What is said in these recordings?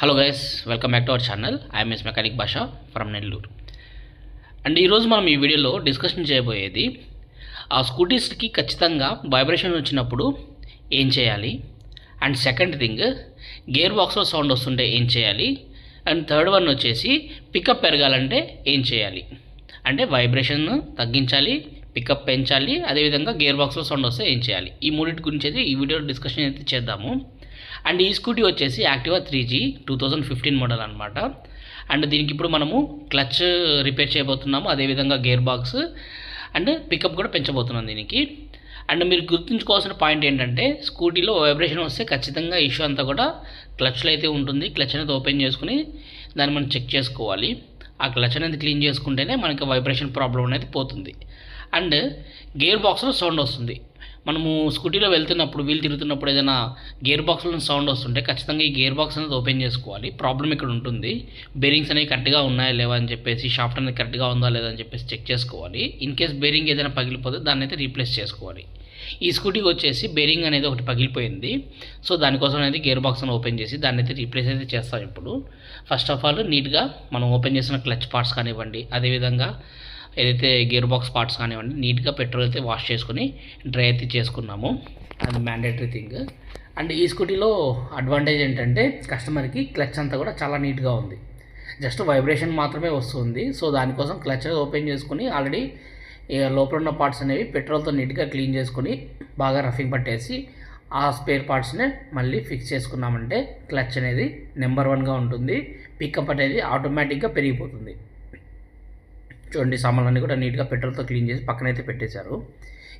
Hello guys welcome back to our channel I'm S mechanic Basha from Nellore and ఈరోజు మనం ఈ వీడియోలో discussion చేయబోయేది ఆ స్కూటీస్కి ఖచ్చితంగా వైబ్రేషన్ వచ్చినప్పుడు ఏం చేయాలి? అండ్ సెకండ్ థింగ్ గేర్ బాక్స్లో సౌండ్ వస్తుంటే ఏం చేయాలి? అండ్ థర్డ్ వన్ వచ్చేసి పికప్ పెరగాలంటే ఏం చేయాలి? అంటే వైబ్రేషన్ తగ్గించాలి పికప్ పెంచాలి అదేవిధంగా గేర్ బాక్స్లో సౌండ్ వస్తే ఏం చేయాలి? ఈ మూడింటి గురించి అయితే ఈ వీడియో డిస్కషన్ అయితే చేద్దాము. అండ్ ఈ స్కూటీ వచ్చేసి Activa three G two thousand fifteen model అనమాట అండ్ దీనికి ఇప్పుడు మనము క్లచ్ రిపేర్ చేయబోతున్నాము అదేవిధంగా గేర్ బాక్స్. అండ్ పికప్ కూడా పెంచబోతున్నాం దీనికి. అండ్ మీరు గుర్తుంచుకోవాల్సిన పాయింట్ ఏంటంటే స్కూటీలో వైబ్రేషన్ వస్తే ఖచ్చితంగా ఇష్యూ అంతా కూడా క్లచ్లో అయితే ఉంటుంది. క్లచ్ అనేది ఓపెన్ చేసుకుని దాన్ని మనం చెక్ చేసుకోవాలి. ఆ క్లచ్ అనేది క్లీన్ చేసుకుంటేనే మనకి వైబ్రేషన్ ప్రాబ్లం అనేది పోతుంది. అండ్ గేర్ బాక్స్లో సౌండ్ వస్తుంది. మనము స్కూటీలో వెళ్తున్నప్పుడు వీలు తిరుగుతున్నప్పుడు ఏదైనా గేర్ బాక్స్లో సౌండ్ వస్తుంటే ఖచ్చితంగా ఈ గేర్ బాక్స్ అనేది ఓపెన్ చేసుకోవాలి. ప్రాబ్లం ఇక్కడ ఉంటుంది. బేరింగ్స్ అనేవి కరెక్ట్గా ఉన్నాయా లేవా అని చెప్పేసి షాఫ్ట్ అనేది కరెక్ట్గా ఉందా లేదా అని చెప్పేసి చెక్ చేసుకోవాలి. ఇన్ కేస్ బేరింగ్ ఏదైనా పగిలిపోతే దాన్ని అయితే రీప్లేస్ చేసుకోవాలి. ఈ స్కూటీకి వచ్చేసి బేరింగ్ అనేది ఒకటి పగిలిపోయింది. సో దానికోసం అనేది గేర్ బాక్స్ ఓపెన్ చేసి దాన్ని అయితే రీప్లేస్ అయితే చేస్తాం ఇప్పుడు. ఫస్ట్ ఆఫ్ ఆల్ నీట్గా మనం ఓపెన్ చేసిన క్లచ్ పార్ట్స్ కానివ్వండి అదేవిధంగా ఏదైతే గేర్ బాక్స్ పార్ట్స్ కానివ్వండి నీట్గా పెట్రోల్ అయితే వాష్ చేసుకుని డ్రై అయితే చేసుకున్నాము. అది మ్యాండేటరీ థింగ్ అండ్ ఈ స్కూటీలో అడ్వాంటేజ్ ఏంటంటే కస్టమర్కి క్లచ్ అంతా కూడా చాలా నీట్గా ఉంది. జస్ట్ వైబ్రేషన్ మాత్రమే వస్తుంది. సో దానికోసం క్లచ్ ఓపెన్ చేసుకుని ఆల్రెడీ లోపల ఉన్న పార్ట్స్ అనేవి పెట్రోల్తో నీట్గా క్లీన్ చేసుకుని బాగా రఫింగ్ పట్టేసి ఆ స్పేర్ పార్ట్స్నే మళ్ళీ ఫిక్స్ చేసుకున్నామంటే క్లచ్ అనేది నెంబర్ వన్గా ఉంటుంది. పికప్ అనేది ఆటోమేటిక్గా పెరిగిపోతుంది. చూడండి సామాన్లన్నీ కూడా నీట్గా పెట్రోల్తో క్లీన్ చేసి పక్కనైతే పెట్టేశారు.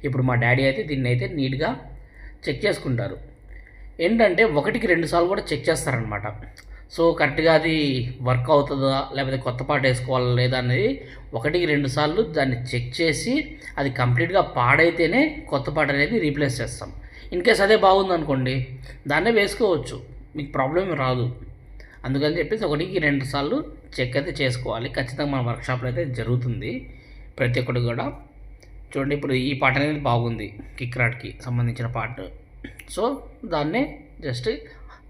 ఇప్పుడు మా డాడీ అయితే దీన్ని అయితే నీట్గా చెక్ చేసుకుంటారు. ఏంటంటే ఒకటికి రెండు సార్లు కూడా చెక్ చేస్తారనమాట సో కరెక్ట్గా అది వర్క్ అవుతుందా లేకపోతే కొత్త పాట వేసుకోవాలా లేదా అనేది ఒకటికి రెండు సార్లు దాన్ని చెక్ చేసి అది కంప్లీట్గా పాడైతేనే కొత్త పాట అనేది రీప్లేస్ చేస్తాం. ఇన్ కేస్ అదే బాగుంది అనుకోండి దాన్నే వేసుకోవచ్చు. మీకు ప్రాబ్లం రాదు. అందుకని చెప్పేసి ఒకటికి రెండు సార్లు చెక్ అయితే చేసుకోవాలి. ఖచ్చితంగా మన వర్క్షాప్లో అయితే జరుగుతుంది ప్రతి ఒక్కటి కూడా. చూడండి ఇప్పుడు ఈ పాట అనేది బాగుంది కిక్ రాట్కి సంబంధించిన పాట. సో దాన్నే జస్ట్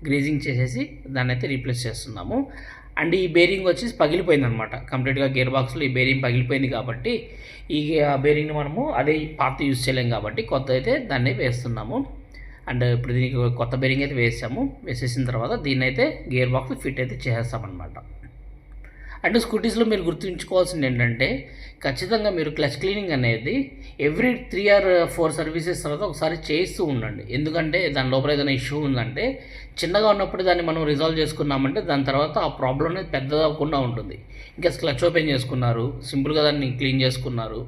గ్రీజింగ్ చేసేసి దాన్ని అయితే రీప్లేస్ చేస్తున్నాము. అండ్ ఈ బేరింగ్ వచ్చేసి పగిలిపోయింది అనమాట కంప్లీట్గా గేర్ బాక్స్లో ఈ బేరింగ్ పగిలిపోయింది కాబట్టి ఈ బేరింగ్ని మనము అదే పాత యూజ్ చేయలేం కాబట్టి కొత్త అయితే దాన్ని వేస్తున్నాము. అండ్ ఇప్పుడు దీనికి కొత్త బేరింగ్ అయితే వేసాము. వేసేసిన తర్వాత దీన్ని అయితే గేర్ బాక్స్ ఫిట్ అయితే చేసేస్తామన్నమాట. అండ్ స్కూటీస్లో మీరు గుర్తుంచుకోవాల్సింది ఏంటంటే ఖచ్చితంగా మీరు క్లచ్ క్లీనింగ్ అనేది every three or four services తర్వాత ఒకసారి చేస్తూ ఉండండి. ఎందుకంటే దాని లోపల ఏదైనా ఇష్యూ ఉందంటే చిన్నగా ఉన్నప్పుడు దాన్ని మనం రిజాల్వ్ చేసుకున్నామంటే దాని తర్వాత ఆ ప్రాబ్లం అనేది పెద్దదవకుండా ఉంటుంది. ఇంకా క్లచ్ ఓపెన్ చేసుకున్నారు సింపుల్గా దాన్ని క్లీన్ చేసుకున్నారు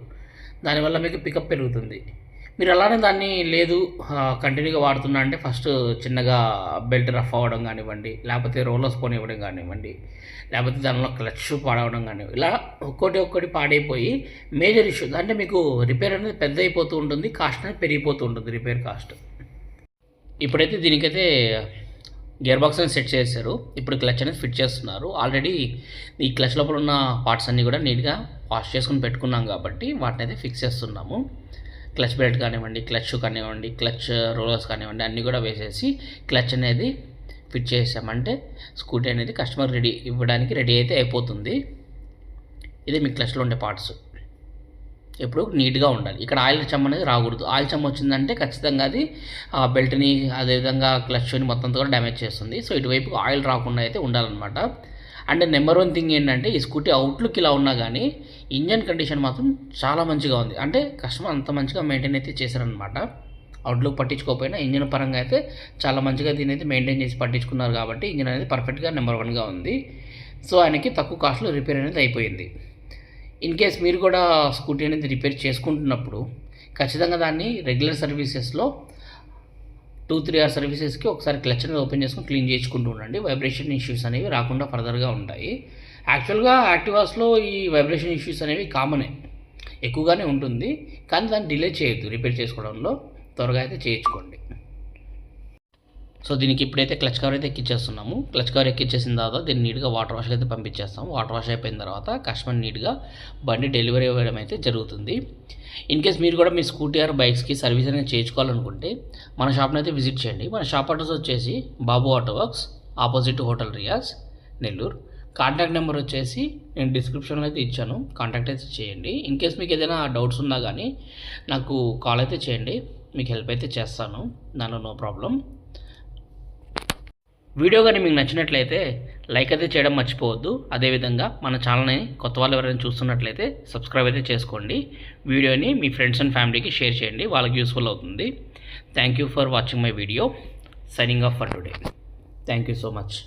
దానివల్ల మీకు పికప్ పెరుగుతుంది. మీరు అలానే దాన్ని లేదు కంటిన్యూగా వాడుతున్నా అంటే ఫస్ట్ చిన్నగా బెల్ట్ రఫ్ అవ్వడం కానివ్వండి లేకపోతే రోలర్స్ పోని ఇవ్వడం కానివ్వండి లేకపోతే దానిలో క్లచ్ పాడవడం కానివ్వండి ఇలా ఒక్కోటి ఒక్కటి పాడైపోయి మేజర్ ఇష్యూ అంటే మీకు రిపేర్ అనేది పెద్ద అయిపోతూ ఉంటుంది కాస్ట్ అనేది పెరిగిపోతూ ఉంటుంది రిపేర్ కాస్ట్ ఇప్పుడైతే దీనికైతే గేర్ బాక్స్ అనేది సెట్ చేశారు. ఇప్పుడు క్లచ్ అనేది ఫిట్ చేస్తున్నారు. ఆల్రెడీ ఈ క్లచ్ లోపల ఉన్న పార్ట్స్ అన్నీ కూడా నీట్గా వాష్ చేసుకుని పెట్టుకున్నాం కాబట్టి వాటిని అయితే ఫిక్స్ చేస్తున్నాము. క్లచ్ బెల్ట్ కానివ్వండి క్లచ్ కానివ్వండి క్లచ్ రోలర్స్ కానివ్వండి అన్నీ కూడా వేసేసి క్లచ్ అనేది ఫిట్ చేసామంటే స్కూటీ అనేది కస్టమర్ రెడీ ఇవ్వడానికి రెడీ అయితే అయిపోతుంది. ఇది మీ క్లచ్లో ఉండే పార్ట్స్. ఎప్పుడు నీట్గా ఉండాలి. ఇక్కడ ఆయిల్ చెమ్మ అనేది రాకూడదు. ఆయిల్ చెమ్మ వచ్చిందంటే ఖచ్చితంగా అది ఆ బెల్ట్ని అదేవిధంగా క్లచ్ని మొత్తం కూడా డ్యామేజ్ చేస్తుంది. సో ఇటువైపు ఆయిల్ రాకుండా అయితే ఉండాలన్నమాట. అండ్ నెంబర్ వన్ థింగ్ ఏంటంటే ఈ స్కూటీ అవుట్లుక్ ఇలా ఉన్నా కానీ ఇంజన్ కండిషన్ మాత్రం చాలా మంచిగా ఉంది. అంటే కస్టమర్ అంత మంచిగా మెయింటైన్ అయితే చేశారనమాట అవుట్లుక్ పట్టించుకోకపోయినా ఇంజన్ పరంగా అయితే చాలా మంచిగా దీని అయితే మెయింటైన్ చేసి పట్టించుకున్నారు కాబట్టి ఇంజన్ అనేది పర్ఫెక్ట్గా నెంబర్ వన్గా ఉంది. సో ఆయనకి తక్కువ కాస్ట్లో రిపేర్ అనేది అయిపోయింది. ఇన్ కేస్ మీరు కూడా స్కూటీ అనేది రిపేర్ చేసుకుంటున్నప్పుడు ఖచ్చితంగా దాన్ని రెగ్యులర్ సర్వీసెస్లో టూ త్రీ అవర్ సర్వీసెస్కి ఒకసారి క్లచ్ అనేది ఓపెన్ చేసుకుని క్లీన్ చేసుకుంటూ ఉండండి. వైబ్రేషన్ ఇష్యూస్ అనేవి రాకుండా ఫర్దర్గా ఉంటాయి. యాక్చువల్గా యాక్టివాస్లో ఈ వైబ్రేషన్ ఇష్యూస్ అనేవి కామనే ఎక్కువగానే ఉంటుంది. కానీ దాన్ని డిలే చేయొద్దు రిపేర్ చేసుకోవడంలో. త్వరగా అయితే చేయించుకోండి. సో దీనికి ఇప్పుడైతే క్లచ్ కవర్ అయితే ఎక్కించేస్తున్నాము క్లచ్ కవర్ ఎక్కించేసిన తర్వాత దీన్ని నీట్గా వాటర్ వాష్ అయితే పంపించేస్తాం వాటర్ వాష్ అయిపోయిన తర్వాత కస్టమర్ నీట్గా బండి డెలివరీ ఇవ్వడం అయితే జరుగుతుంది. ఇన్ కేస్ మీరు కూడా మీ స్కూటీ ఆర్ బైక్స్కి సర్వీస్ అనేది చేయించుకోవాలనుకుంటే మన షాప్ని అయితే విజిట్ చేయండి. మన షాప్ అడ్రస్ వచ్చేసి Babu auto works opposite hotel Riaz Nellore. Contact number వచ్చేసి నేను డిస్క్రిప్షన్లో అయితే ఇచ్చాను. కాంటాక్ట్ అయితే చేయండి. ఇన్ కేస్ మీకు ఏదైనా డౌట్స్ ఉన్నా కానీ నాకు కాల్ అయితే చేయండి. మీకు హెల్ప్ అయితే చేస్తాను. దానిలో నో ప్రాబ్లం. వీడియో కానీ మీకు నచ్చినట్లయితే లైక్ అయితే చేయడం మర్చిపోవద్దు. అదేవిధంగా మన ఛానల్ని కొత్త వాళ్ళు ఎవరైనా చూస్తున్నట్లయితే సబ్స్క్రైబ్ అయితే చేసుకోండి. వీడియోని మీ ఫ్రెండ్స్ అండ్ ఫ్యామిలీకి షేర్ చేయండి. వాళ్ళకి యూస్ఫుల్ అవుతుంది. Thank you for watching my video. Signing off for today thank you so much